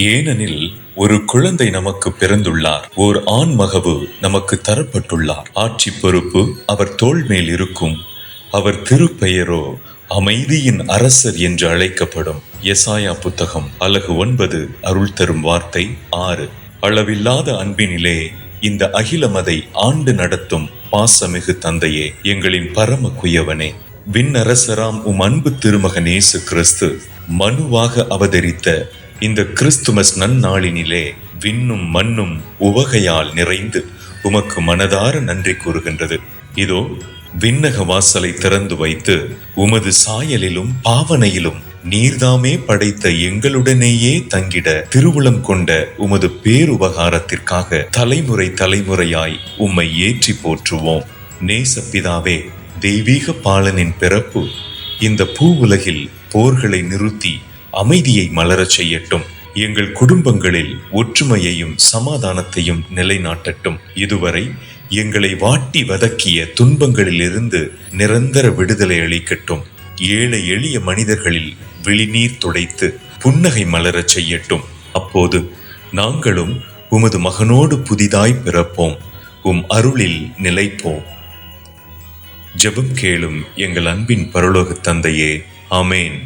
ஏனெனில் ஒரு குழந்தை நமக்கு பிறந்துள்ளார். ஓர் ஆண் மகவு நமக்கு தரப்பட்டுள்ளார். ஆட்சி பொறுப்பு அவர் தோல் மேல் இருக்கும். அவர் திருப்பெயரோ அமைதியின் அரசர் என்று அழைக்கப்படும். எசாயா புத்தகம் அலகு ஒன்பது அருள் தரும் வார்த்தை ஆறு. அளவில்லாத அன்பினிலே இந்த அகிலமதை ஆண்டு நடத்தும் பாசமிகு தந்தையே எங்களின் பரம குயவனே. விண்ணரசராம் உம் அன்பு திருமகன் இயேசு கிறிஸ்து மனுவாக அவதரித்த இந்த கிறிஸ்துமஸ் நன்னாளினிலே விண்ணும் மண்ணும் உவகையால் நிறைந்து உமக்கு மனதார நன்றி கூறுகின்றது. இதோ விண்ணக வாசலை திறந்து வைத்து உமது சாயலிலும் பாவனையிலும் நீர்தாமே படைத்த எங்களுடனேயே தங்கிட திருவுளம் கொண்ட உமது பேருபகாரத்திற்காக தலைமுறை தலைமுறையாய் உம்மை ஏற்றி போற்றுவோம். நேசப்பிதாவே தெய்வீக பாலனின் பிறப்பு இந்த பூ உலகில் போர்களை நிறுத்தி அமைதியை மலரச் செய்யட்டும். எங்கள் குடும்பங்களில் ஒற்றுமையையும் சமாதானத்தையும் நிலைநாட்டட்டும். இதுவரை எங்களை வாட்டி வதக்கிய துன்பங்களிலிருந்து நிரந்தர விடுதலை அளிக்கட்டும். ஏழை எளிய மனிதர்களில் விழிநீர் துடைத்து புன்னகை மலரச் செய்யட்டும். அப்போது நாங்களும் உமது மகனோடு புதிதாய் பிறப்போம். உம் அருளில் நிலைப்போம். ஜெபம் கேளும் எங்கள் அன்பின் பரலோக தந்தையே. ஆமேன்.